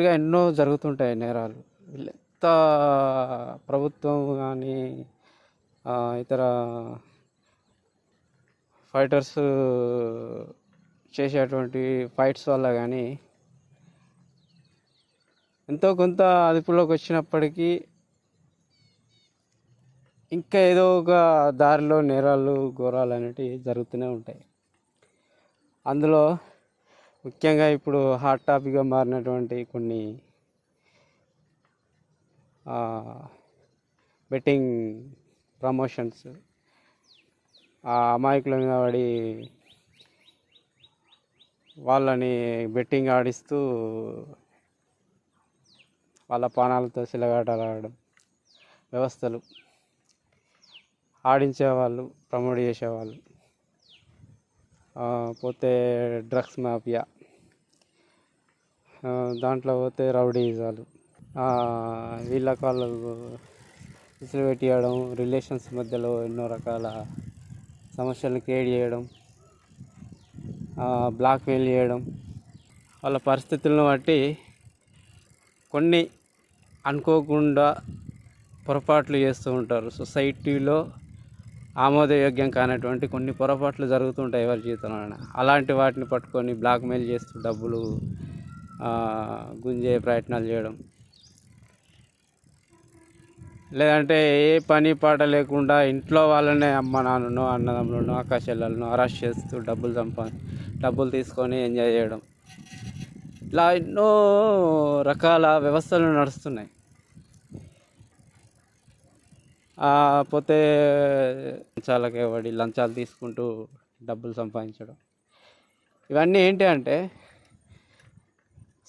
ఇలాగా ఎన్నో జరుగుతుంటాయి నేరాలు. ఎంత ప్రభుత్వం కానీ ఇతర ఫైటర్స్ చేసేటువంటి ఫైట్స్ వల్ల కానీ ఎంతో కొంత అదుపులోకి వచ్చినప్పటికీ ఇంకా ఏదో ఒక దారిలో నేరాలు ఘోరాలు అనేటివి జరుగుతూనే ఉంటాయి. అందులో ముఖ్యంగా ఇప్పుడు హాట్ టాపిక్గా మారినటువంటి కొన్ని బెట్టింగ్ ప్రమోషన్స్ ఆ అమాయకుల మీద పడి వాళ్ళని బెట్టింగ్ ఆడిస్తూ వాళ్ళ పానాలతో సిలగాటలు ఆడడం వ్యవస్థలు ఆడించేవాళ్ళు ప్రమోట్ చేసేవాళ్ళు. పోతే డ్రగ్స్ మాఫియా. దాంట్లో పోతే రౌడీజాలు. వీళ్ళ వీళ్ళకి వాళ్ళు విసిరి పెట్టియడం రిలేషన్స్ మధ్యలో ఎన్నో రకాల సమస్యలను క్రియేట్ చేయడం బ్లాక్ ఫెయిల్ చేయడం వాళ్ళ పరిస్థితులను బట్టి కొన్ని అనుకోకుండా పొరపాట్లు చేస్తూ ఉంటారు. సొసైటీలో ఆమోదయోగ్యం కానటువంటి కొన్ని పొరపాట్లు జరుగుతుంటాయి ఎవరి జీవితంలో అలాంటి వాటిని పట్టుకొని బ్లాక్మెయిల్ చేస్తూ డబ్బులు గుంజే ప్రయత్నాలు చేయడం. లేదంటే ఏ పని పాట లేకుండా ఇంట్లో వాళ్ళనే అమ్మ నాన్నను అన్నదమ్ములను అక్క చెల్లెలను అరెస్ట్ చేస్తూ డబ్బులు సంపా డబ్బులు తీసుకొని ఎంజాయ్ చేయడం. ఇలా ఎన్నో రకాల వ్యవస్థలు నడుస్తున్నాయి ఆ, పోతే లంచాలకే పడి లంచాలు తీసుకుంటూ డబ్బులు సంపాదించడం. ఇవన్నీ ఏంటి అంటే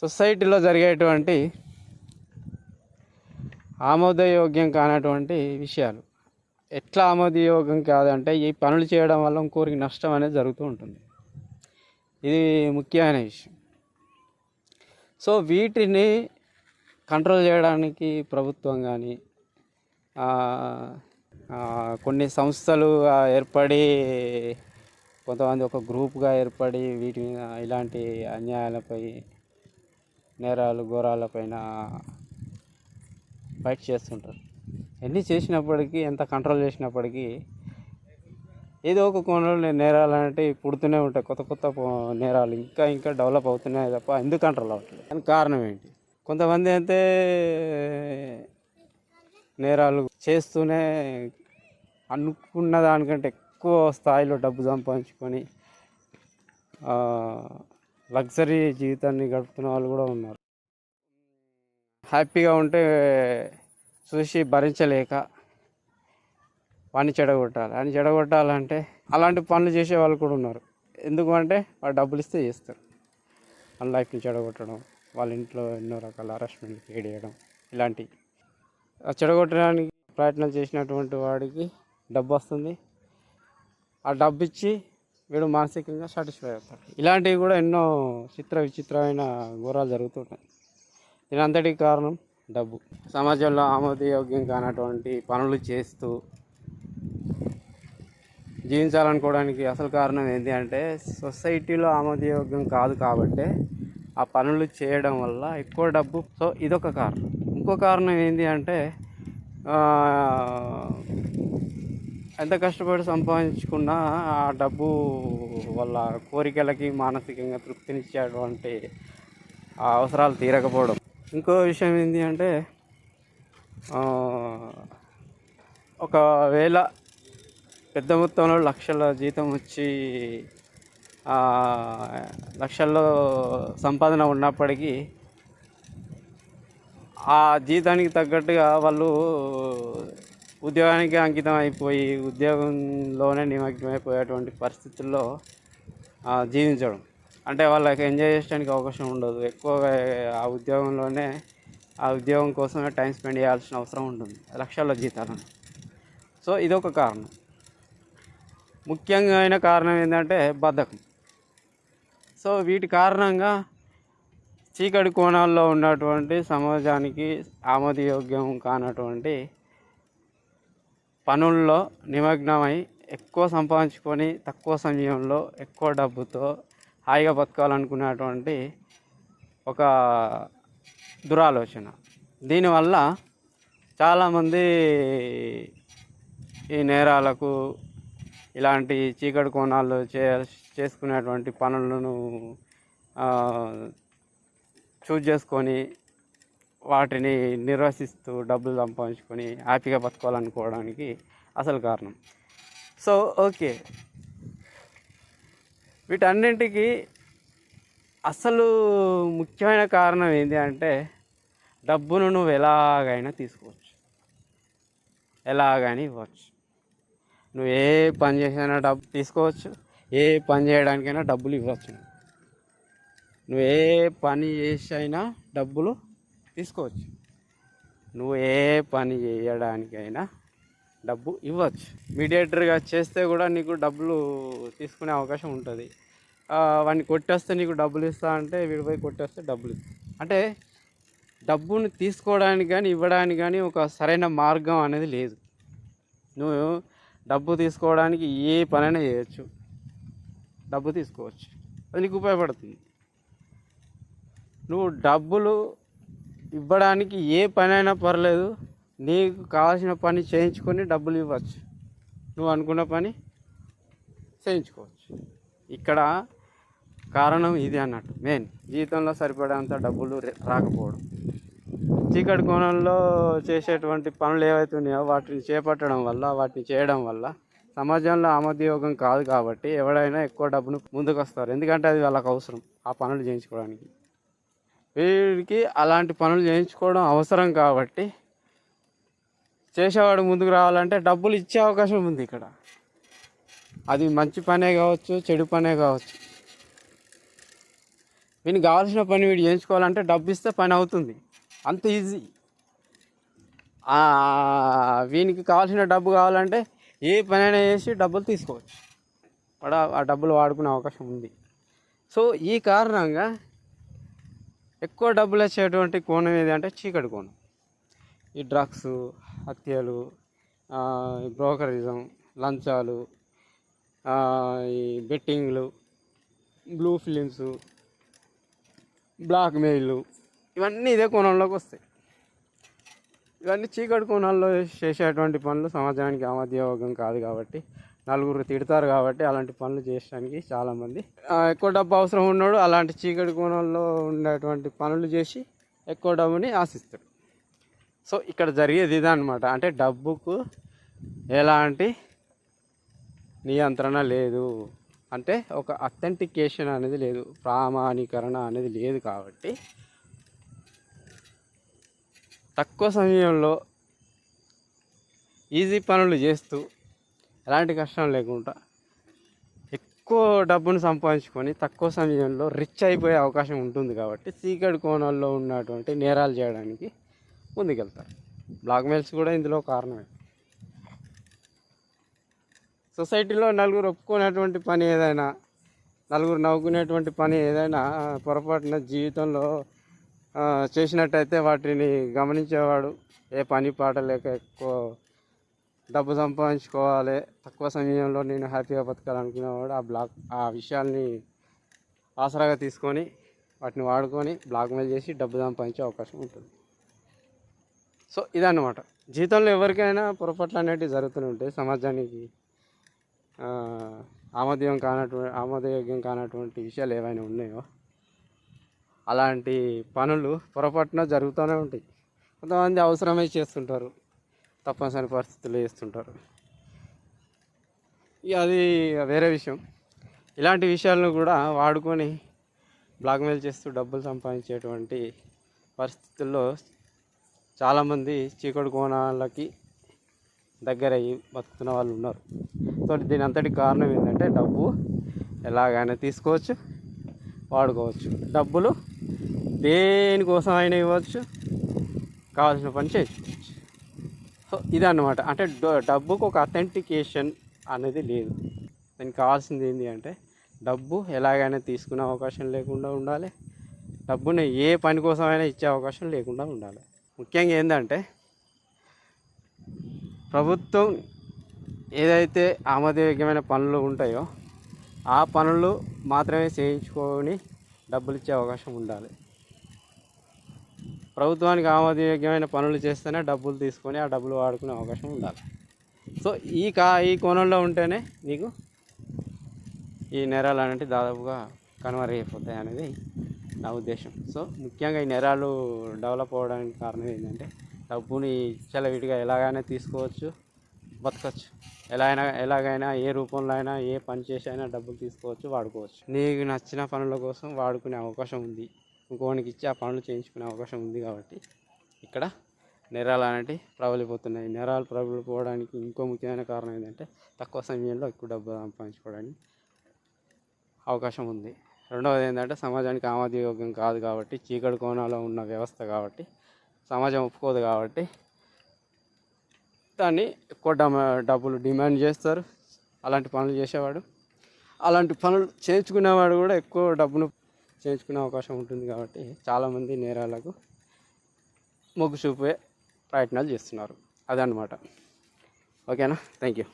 సొసైటీలో జరిగేటువంటి ఆమోదయోగ్యం కానటువంటి విషయాలు. ఎట్లా ఆమోదయోగ్యం కాదంటే ఈ పనులు చేయడం వల్ల ఇంకోరికి నష్టం అనేది జరుగుతూ ఉంటుంది. ఇది ముఖ్యమైన విషయం. సో వీటిని కంట్రోల్ చేయడానికి ప్రభుత్వం కానీ కొన్ని సంస్థలు ఏర్పడి కొంతమంది ఒక గ్రూప్గా ఏర్పడి వీటి మీద ఇలాంటి అన్యాయాలపై నేరాలు ఘోరాలపైన ఫైట్ చేస్తుంటారు. ఎన్ని చేసినప్పటికీ ఎంత కంట్రోల్ చేసినప్పటికీ ఏదో ఒక కోణంలో నేరాలు అంటే పుడుతూనే ఉంటాయి. కొత్త కొత్త నేరాలు ఇంకా ఇంకా డెవలప్ అవుతున్నాయి తప్ప ఎందుకు కంట్రోల్ అవ్వట్లేదు? దానికి కారణం ఏంటి? కొంతమంది అయితే నేరాలు చేస్తూనే అనుకున్న దానికంటే ఎక్కువ స్థాయిలో డబ్బు సంపాదించుకొని లగ్జరీ జీవితాన్ని గడుపుతున్న వాళ్ళు కూడా ఉన్నారు. హ్యాపీగా ఉంటే చూసి భరించలేక వాడిని చెడగొట్టాలి. అని చెడగొట్టాలంటే అలాంటి పనులు చేసే వాళ్ళు కూడా ఉన్నారు. ఎందుకు అంటే వాళ్ళు డబ్బులు ఇస్తే చేస్తారు. వాళ్ళ లైఫ్ని చెడగొట్టడం వాళ్ళ ఇంట్లో ఎన్నో రకాల హరాస్మెంట్ క్రియేట్ చేయడం ఇలాంటివి. చెడగొట్టడానికి ప్రయత్నం చేసినటువంటి వాడికి డబ్బు వస్తుంది. ఆ డబ్బు ఇచ్చి వీడు మానసికంగా సాటిస్ఫై అవుతాడు. ఇలాంటివి కూడా ఎన్నో చిత్ర విచిత్రమైన ఘోరాలు జరుగుతుంటాయి. దీనంతటికి కారణం డబ్బు. సమాజంలో ఆమోదయోగ్యం కానటువంటి పనులు చేస్తూ జీవించాలనుకోవడానికి అసలు కారణం ఏంటి అంటే సొసైటీలో ఆమోదయోగ్యం కాదు కాబట్టి ఆ పనులు చేయడం వల్ల ఎక్కువ డబ్బు. సో ఇదొక కారణం. ఇంకో కారణం ఏంటి అంటే ఎంత కష్టపడి సంపాదించుకున్నా ఆ డబ్బు వాళ్ళ కోరికలకి మానసికంగా తృప్తినిచ్చేటువంటి ఆ అవసరాలు తీరకపోవడం. ఇంకో విషయం ఏంటి అంటే ఒకవేళ పెద్ద మొత్తంలో లక్షల జీతం వచ్చి లక్షల్లో సంపాదన ఉన్నప్పటికీ ఆ జీతానికి తగ్గట్టుగా వాళ్ళు ఉద్యోగానికి అంకితం అయిపోయి ఉద్యోగంలోనే నిమగ్నమైపోయేటువంటి పరిస్థితుల్లో జీవించడం. అంటే వాళ్ళకి ఎంజాయ్ చేయడానికి అవకాశం ఉండదు. ఎక్కువగా ఆ ఉద్యోగంలోనే ఆ ఉద్యోగం కోసమే టైం స్పెండ్ చేయాల్సిన అవసరం ఉంటుంది. లక్షల్లో జీతాలను సో ఇదొక కారణం. ముఖ్యంగా అయిన కారణం ఏంటంటే బద్ధకం. సో వీటి కారణంగా చీకటి కోణాల్లో ఉన్నటువంటి సమాజానికి ఆమోదయోగ్యం కానటువంటి పనుల్లో నిమగ్నమై ఎక్కువ సంపాదించుకొని తక్కువ సమయంలో ఎక్కువ డబ్బుతో హాయిగా బతకాలనుకునేటువంటి ఒక దురాలోచన. దీనివల్ల చాలామంది ఈ నేరాలకు ఇలాంటి చీకటి కోణాలు చే చేసుకునేటువంటి పనులను చూజ్ చేసుకొని వాటిని నిర్వసిస్తూ డబ్బులు సంపాదించుకొని హ్యాపీగా బతకాలనుకోవడానికి అసలు కారణం. So okay. వీటన్నింటికి అసలు ముఖ్యమైన కారణం ఏంటి అంటే డబ్బును నువ్వు ఎలాగైనా తీసుకోవచ్చు. ఎలాగైనా ఇవ్వచ్చు. నువ్వు ఏ పని చేసినా డబ్బు తీసుకోవచ్చు. ఏ పని చేయడానికైనా డబ్బులు ఇవ్వచ్చు. నువ్వు ఏ పని చేసి అయినా డబ్బులు తీసుకోవచ్చు. నువ్వు ఏ పని చేయడానికైనా డబ్బు ఇవ్వచ్చు. మీడియేటర్గా చేస్తే కూడా నీకు డబ్బులు తీసుకునే అవకాశం ఉంటుంది. వాడిని కొట్టేస్తే నీకు డబ్బులు ఇస్తా అంటే వీడి పోయి కొట్టేస్తే డబ్బులు అంటే డబ్బును తీసుకోవడానికి కానీ ఇవ్వడానికి కానీ ఒక సరైన మార్గం అనేది లేదు. నువ్వు డబ్బు తీసుకోవడానికి ఏ పనైనా చేయొచ్చు. డబ్బు తీసుకోవచ్చు. అది నీకు ఉపయోగపడుతుంది. నువ్వు డబ్బులు ఇవ్వడానికి ఏ పనైనా పర్లేదు నీకు కావాల్సిన పని చేయించుకొని డబ్బులు ఇవ్వచ్చు. నువ్వు అనుకున్న పని చేయించుకోవచ్చు. ఇక్కడ కారణం ఇది అన్నట్టు. మెయిన్ జీవితంలో సరిపడేంత డబ్బులు రాకపోవడం. చీకటి కోణంలో చేసేటువంటి పనులు ఏవైతే ఉన్నాయో వాటిని చేపట్టడం వల్ల వాటిని చేయడం వల్ల సమాజంలో ఆమోదయోగం కాదు కాబట్టి ఎవడైనా ఎక్కువ డబ్బును ముందుకు వస్తారు ఎందుకంటే అది వాళ్ళకి అవసరం ఆ పనులు చేయించుకోవడానికి. వీడికి అలాంటి పనులు చేయించుకోవడం అవసరం కాబట్టి చేసేవాడు ముందుకు రావాలంటే డబ్బులు ఇచ్చే అవకాశం ఉంది ఇక్కడ. అది మంచి పనే కావచ్చు చెడు పనే కావచ్చు. వీనికి కావాల్సిన పని వీడు చేయించుకోవాలంటే డబ్బు ఇస్తే పని అవుతుంది. అంత ఈజీ. వీనికి కావాల్సిన డబ్బు కావాలంటే ఏ పనైనా చేసి డబ్బులు తీసుకోవచ్చు. వాడు ఆ డబ్బులు వాడుకునే అవకాశం ఉంది. సో ఈ కారణంగా ఎక్కువ డబ్బులు వచ్చేటువంటి కోణం ఏది అంటే చీకటి కోణం. ఈ డ్రగ్స్ హత్యలు బ్రోకరిజం లంచాలు ఈ బెట్టింగ్లు బ్లూ ఫిలిమ్స్ బ్లాక్మెయిల్ ఇవన్నీ ఇదే కోణంలోకి వస్తాయి. ఇవన్నీ చీకటి కోణాల్లో చేసేటువంటి పనులు సమాజానికి ఆమోదయోగం కాదు కాబట్టి నలుగురు తిడతారు కాబట్టి అలాంటి పనులు చేయడానికి చాలామంది. ఎక్కువ డబ్బు అవసరం ఉన్నాడు అలాంటి చీకటి కోణంలో ఉండేటువంటి పనులు చేసి ఎక్కువ డబ్బుని ఆశిస్తాడు. సో ఇక్కడ జరిగేది ఇదనమాట అంటే డబ్బుకు ఎలాంటి నియంత్రణ లేదు. అంటే ఒక అథెంటికేషన్ అనేది లేదు. ప్రామాణీకరణ అనేది లేదు కాబట్టి తక్కువ సమయంలో ఈజీ పనులు చేస్తూ ఎలాంటి కష్టం లేకుండా ఎక్కువ డబ్బును సంపాదించుకొని తక్కువ సమయంలో రిచ్ అయిపోయే అవకాశం ఉంటుంది కాబట్టి సీక్రెట్ కోణాల్లో ఉన్నటువంటి నేరాలు చేయడానికి ముందుకెళ్తారు. బ్లాక్మెయిల్స్ కూడా ఇందులో కారణమే. సొసైటీలో నలుగురు ఒప్పుకునేటువంటి పని ఏదైనా నలుగురు నవ్వుకునేటువంటి పని ఏదైనా పొరపాటున జీవితంలో చేసినట్టయితే వాటిని గమనించేవాడు. ఏ పని పాట లేక ఎక్కువ డబ్బు సంపాదించుకోవాలి. తక్కువ సమయంలో నేను హ్యాపీగా బతకాలనుకునేవాడు ఆ బ్లాక్ ఆ విషయాల్ని ఆసరాగా తీసుకొని వాటిని వాడుకొని బ్లాక్మెయిల్ చేసి డబ్బు సంపాదించే అవకాశం ఉంటుంది. సో ఇదన్నమాట. జీవితంలో ఎవరికైనా పొరపాట్లు అనేవి జరుగుతూనే ఉంటాయి. సమాజానికి ఆమోదయం కానటువంటి ఆమోదయోగ్యం కానటువంటి విషయాలు ఏవైనా ఉన్నాయో అలాంటి పనులు పొరపాటున జరుగుతూనే ఉంటాయి. కొంతమంది అవసరమై చేస్తుంటారు. తప్పనిసరి పరిస్థితులు చేస్తుంటారు ఇక అది వేరే విషయం. ఇలాంటి విషయాలను కూడా వాడుకొని బ్లాక్మెయిల్ చేస్తూ డబ్బులు సంపాదించేటువంటి పరిస్థితుల్లో చాలామంది చీకటి కోణాలకి దగ్గరయ్యి బతుకుతున్న వాళ్ళు ఉన్నారు. సో దీని అంతటి కారణం ఏంటంటే డబ్బు ఎలాగైనా తీసుకోవచ్చు వాడుకోవచ్చు. డబ్బులు దేనికోసం అయినా ఇవ్వచ్చు కావాల్సిన పని చేసుకోవచ్చు సో ఇదన్నమాట. అంటే డబ్బుకు ఒక అథెంటికేషన్ అనేది లేదు. దానికి కావాల్సింది ఏంటి అంటే డబ్బు ఎలాగైనా తీసుకునే అవకాశం లేకుండా ఉండాలి. డబ్బుని ఏ పని కోసమైనా ఇచ్చే అవకాశం లేకుండా ఉండాలి. ముఖ్యంగా ఏంటంటే ప్రభుత్వం ఏదైతే ఆమోదయోగ్యమైన పనులు ఉంటాయో ఆ పనులు మాత్రమే చేయించుకొని డబ్బులు ఇచ్చే అవకాశం ఉండాలి. ప్రభుత్వానికి ఆమోదయోగ్యమైన పనులు చేస్తేనే డబ్బులు తీసుకొని ఆ డబ్బులు వాడుకునే అవకాశం ఉండాలి. సో ఈ కా ఈ కోణంలో ఉంటేనే నీకు ఈ నేరాలు అనేవి దాదాపుగా కనుమరుగైపోతాయి అనేది నా ఉద్దేశం. సో ముఖ్యంగా ఈ నేరాలు డెవలప్ అవ్వడానికి కారణం ఏంటంటే డబ్బుని చలవిడిగా ఎలాగైనా తీసుకోవచ్చు బతకచ్చు. ఎలా అయినా ఎలాగైనా ఏ రూపంలో అయినా ఏ పని చేసి అయినా డబ్బులు తీసుకోవచ్చు వాడుకోవచ్చు. నీకు నచ్చిన పనుల కోసం వాడుకునే అవకాశం ఉంది. ఇంకోనికి ఇచ్చి ఆ పనులు చేయించుకునే అవకాశం ఉంది కాబట్టి ఇక్కడ నేరాలు అనేవి ప్రబలిపోతున్నాయి. నేరాలు ప్రబలిపోవడానికి ఇంకో ముఖ్యమైన కారణం ఏంటంటే తక్కువ సమయంలో ఎక్కువ డబ్బు సంపాదించుకోవడానికి అవకాశం ఉంది. రెండవది ఏంటంటే సమాజానికి ఆమోదయోగ్యం కాదు కాబట్టి చీకటి కోణాలో ఉన్న వ్యవస్థ కాబట్టి సమాజం ఒప్పుకోదు కాబట్టి దాన్ని ఎక్కువ డబ్బులు డిమాండ్ చేస్తారు. అలాంటి పనులు చేసేవాడు అలాంటి పనులు చేయించుకునేవాడు కూడా ఎక్కువ డబ్బును చేయించుకునే అవకాశం ఉంటుంది కాబట్టి చాలామంది నేరాలకు మొగ్గు చూపే ప్రయత్నాలు చేస్తున్నారు. అదనమాట ఓకేనా? Thank you